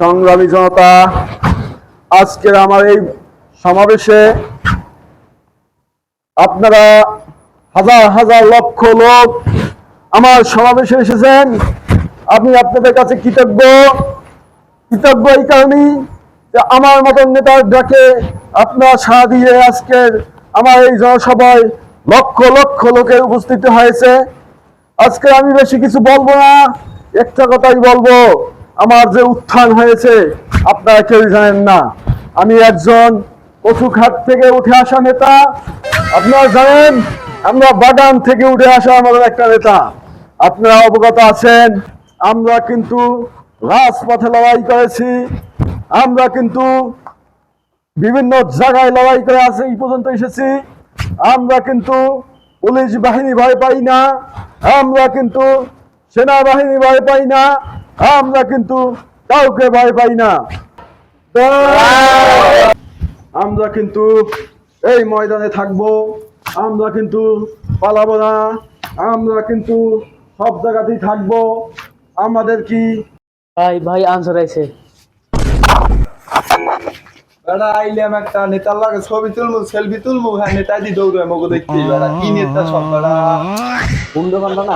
সংগ্রামী জনতা, আজকের আমার এই সমাবেশে আপনারা হাজার হাজার লক্ষ লোক আমার সমাবেশে এসেছেন। আমি আপনাদের কাছে কৃতজ্ঞ। কৃতজ্ঞ এই কারণেই যে আমার মতন নেতার ডাকে আপনারা সাড়া দিয়ে আজকের আমার এই জনসভায় লক্ষ লক্ষ লোকের উপস্থিত হয়েছে। আজকে আমি বেশি কিছু বলব না, একটা কথাই বলব। আমার যে উত্থান হয়েছে, আপনারা কেউ জানেন না। আমি একজন কচুঘাট থেকে উঠে আসা নেতা। আপনারা জানেন, আমরা বাগান থেকে উঠে আসা আমাদের একটা নেতা। আপনারা অবগত আছেন, আমরা কিন্তু রাজপথে লড়াই করেছি। আমরা কিন্তু বিভিন্ন জায়গায় লড়াই করে আছে এই পর্যন্ত এসেছি। আমরা কিন্তু পুলিশ বাহিনী ভয় পাই না। আমরা কিন্তু সেনাবাহিনী ভয় পাই না। আমরা কিন্তু কাউকে ভয় পাই না। আমরা কিন্তু এই ময়দানে থাকব আমরা কিন্তু পালাবো না আমরা কিন্তু সব জায়গাতেই থাকব। আমাদের কি ভাই ভাই আনসার আছে বেড়া আইলাম একটা নেতার লাগে ছবি তুলবো সেলফি তুলবো হ্যাঁ নেতা দি দৌড়ে মগো দেখতে বেড়া। কি নেতা সব বেড়া? বন্ধু বান্ধব না